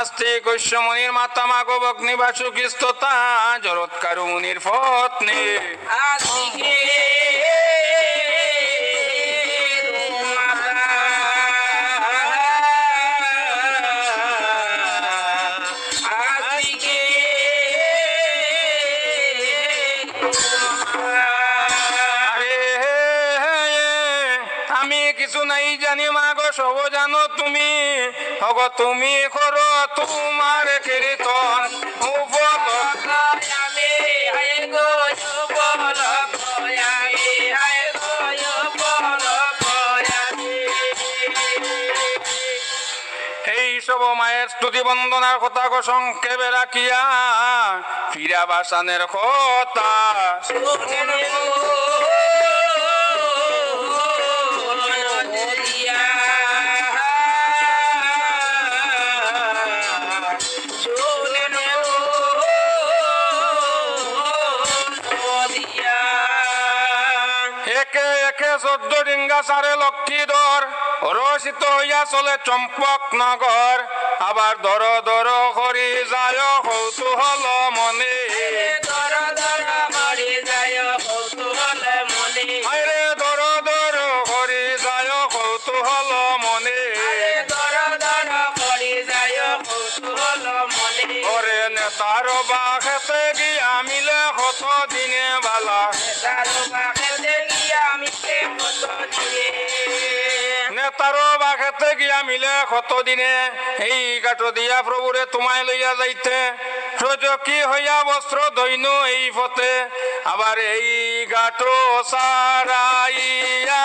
আস্তে কৈশ্যমণির মাতামাগো ভগ্নি বাসুকিস্ততা জরৎকারু মুনির পত্নী। হগ তুমি করো তোমার কীর্তন। সব মায়ের স্তুতি বন্দনার কথা গো সংক্ষেপে রাখিয়া, ফিরা বাসানের কথা। চোদ্দ ডিঙ্গা সারে লক্ষ্মীধর রসিত হইয়া চলে চম্পক নগর আবার দর দর করি যায় কৌতূহল মনে মিলে কতদিনে এই কাঠ দিয়া প্রভুরে তোমায় লইয়া যাইতে? প্রজকি হইয়া বস্ত্র দৈন এই পথে? আবার এই গাটো সারাইয়া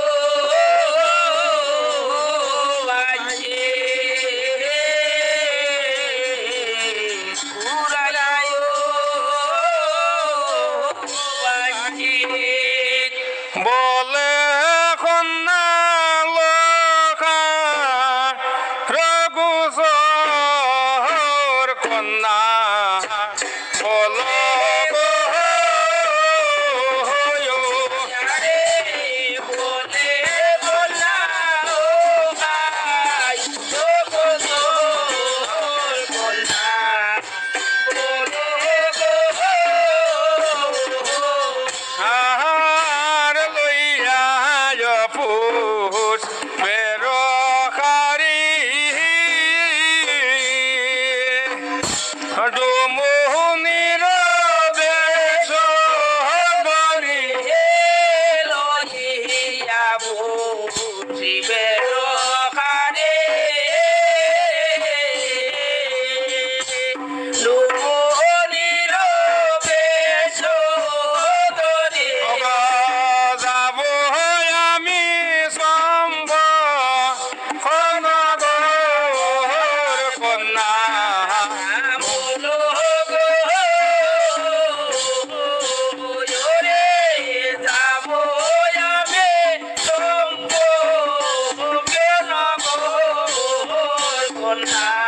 Lord.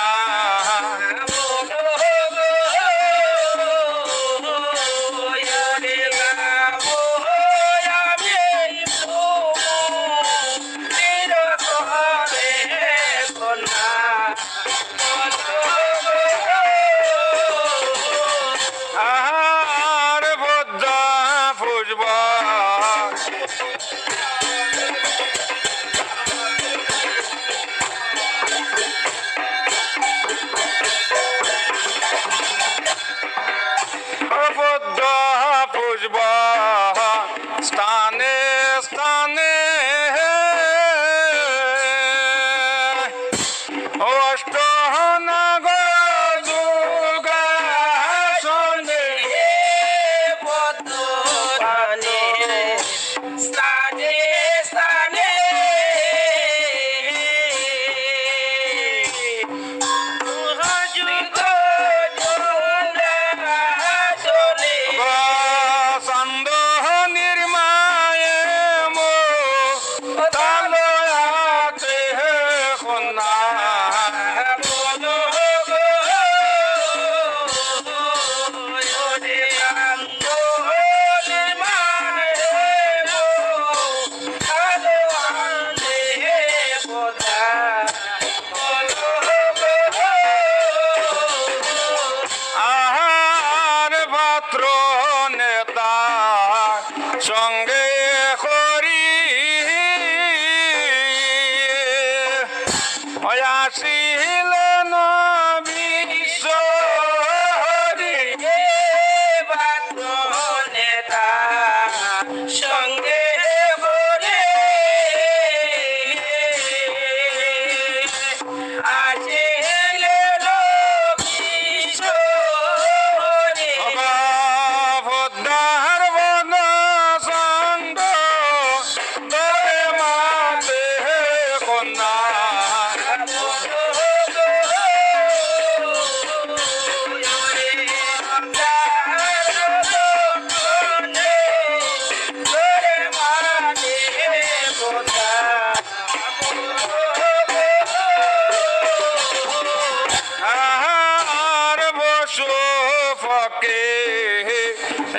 God. আসিলেন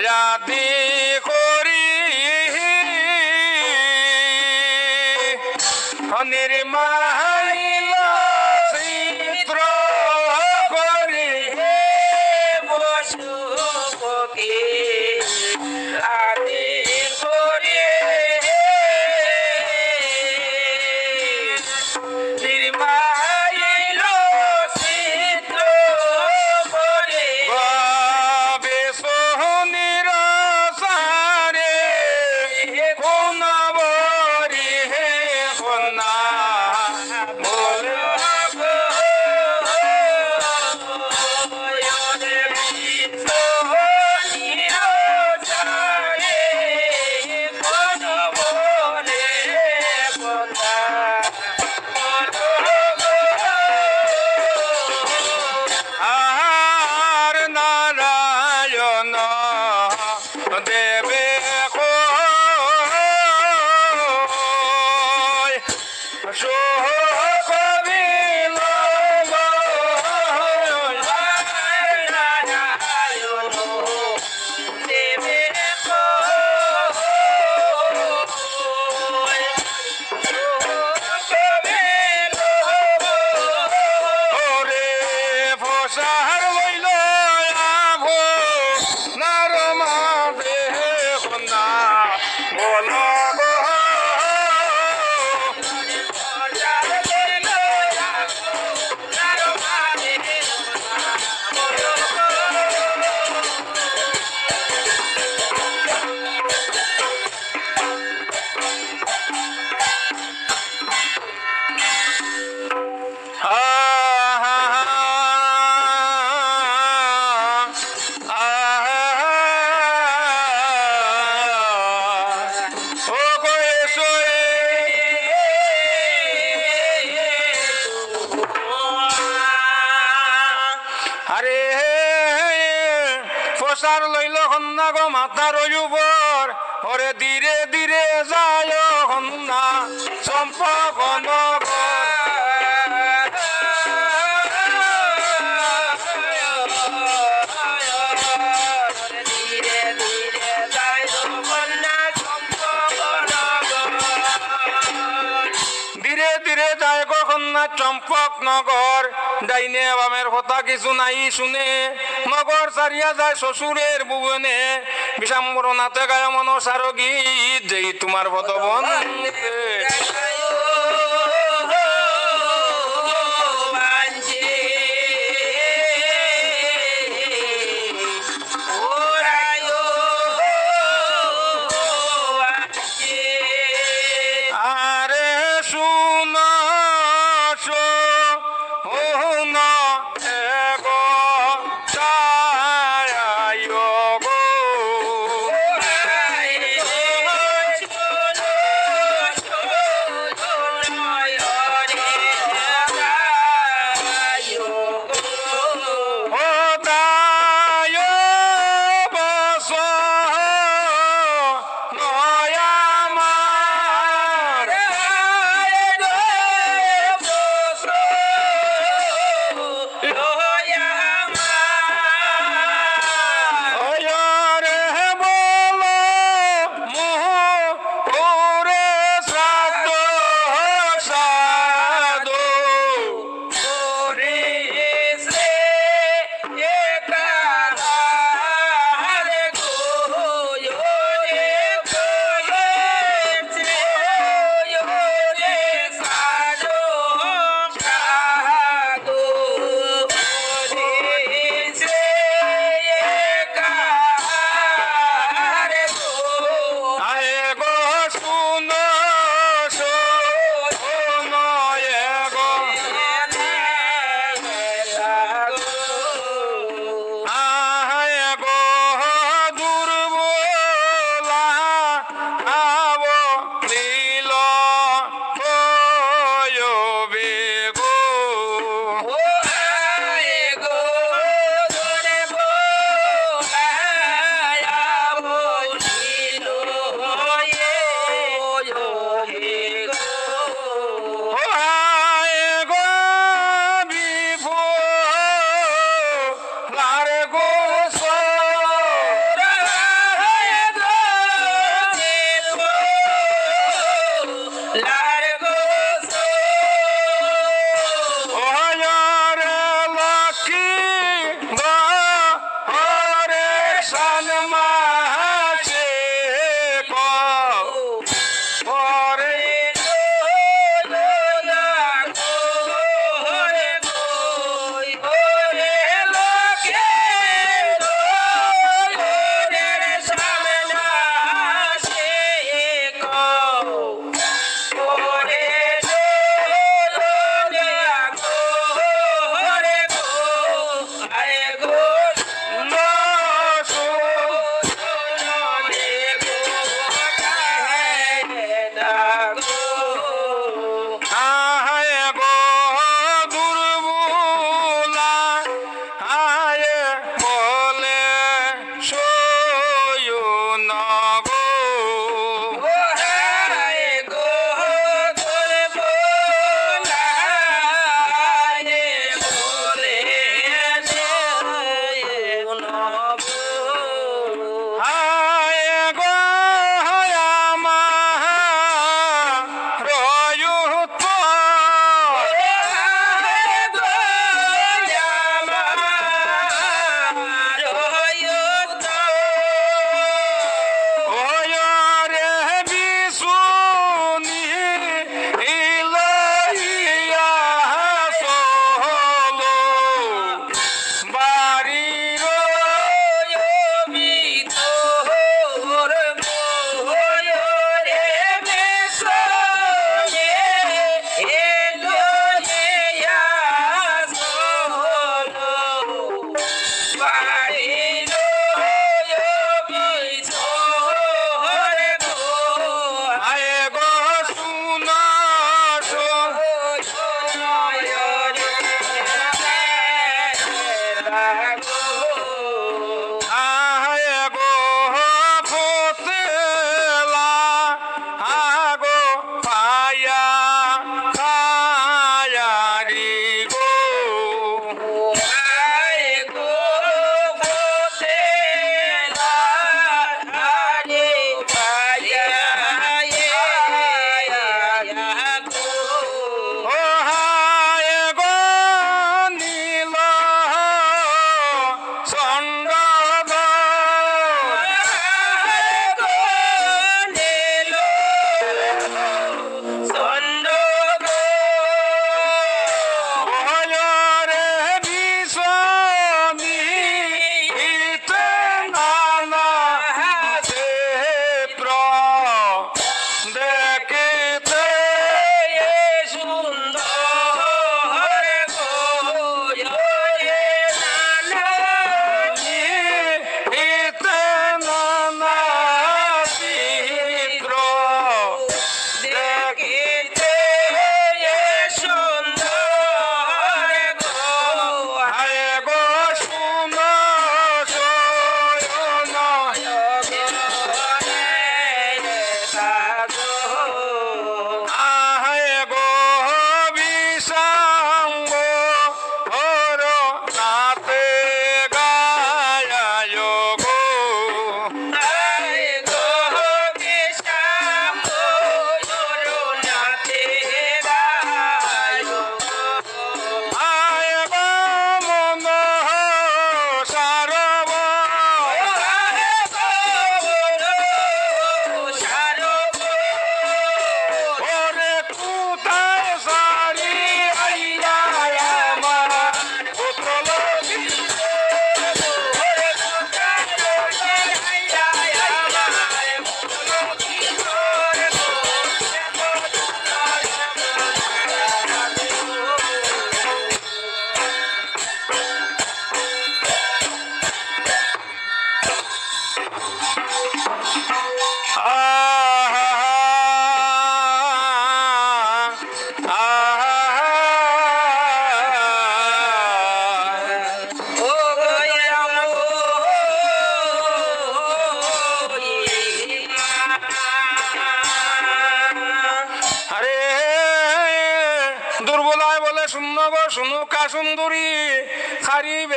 রাধি করি নির্মাইল কন্যা চম্পক নগর, ডাইনে বামের কথা কিছু নাই শুনে। নগর সারিয়া যায় শ্বশুরের ভুবনে বিষাম্বরনাথে গায় মনসার গীত যেই তোমার ভতবন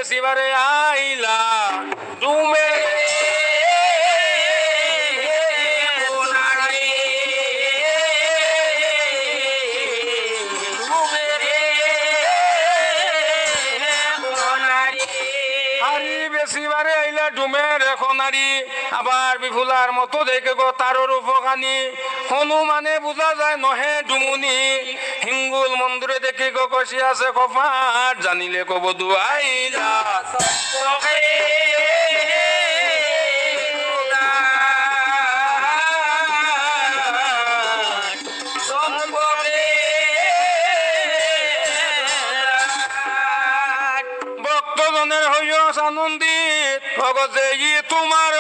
সিবারে আইলা তুমি আবার বিফুলার মতো দেখে গো তার উপখানি হনুমানে বোঝা যায় নহে ডুমুনি। মঙ্গল মন্দিরে দেখি কষি আছে কফাট জানিলে কব দুয়াই ভক্তজনের হইয়া আনন্দিত ভগত তোমার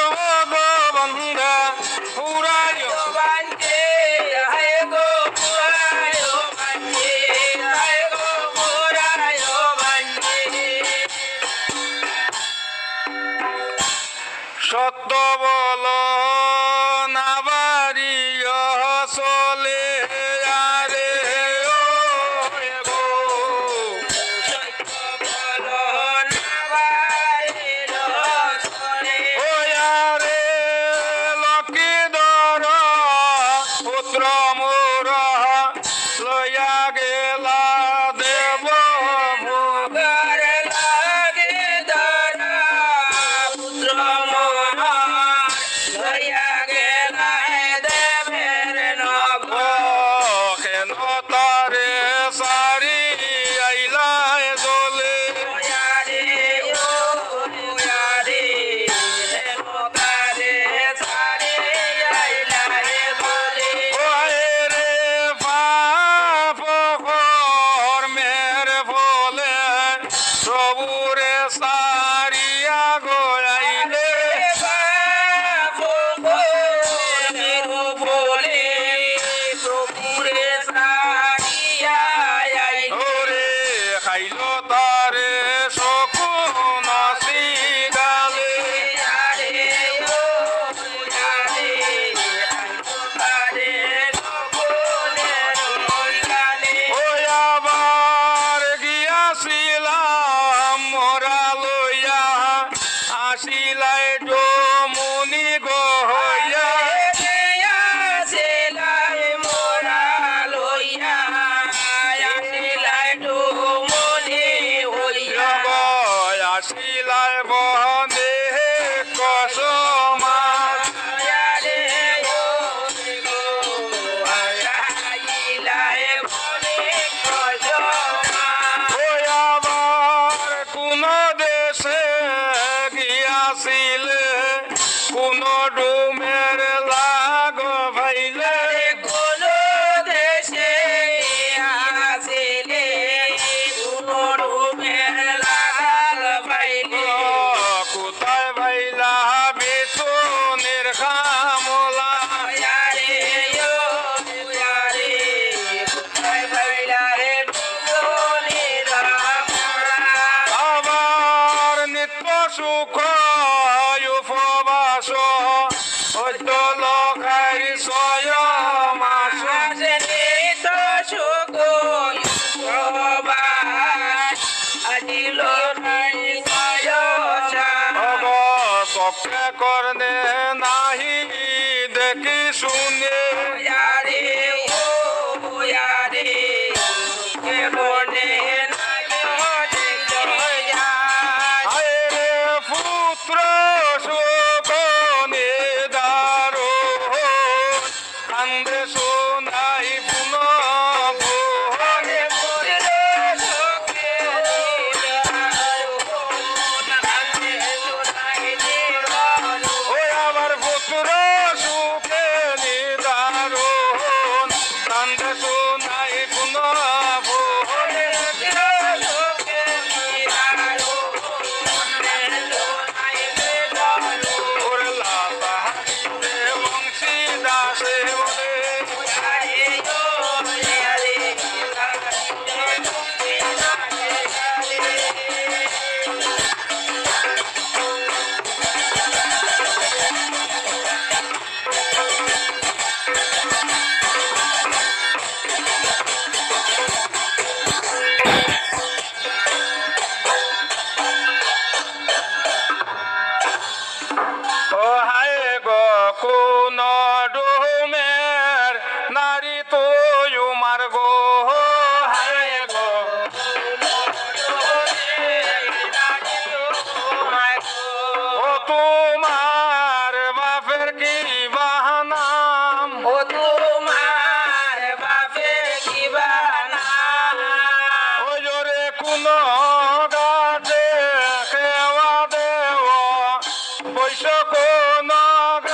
দেখে শুনে। না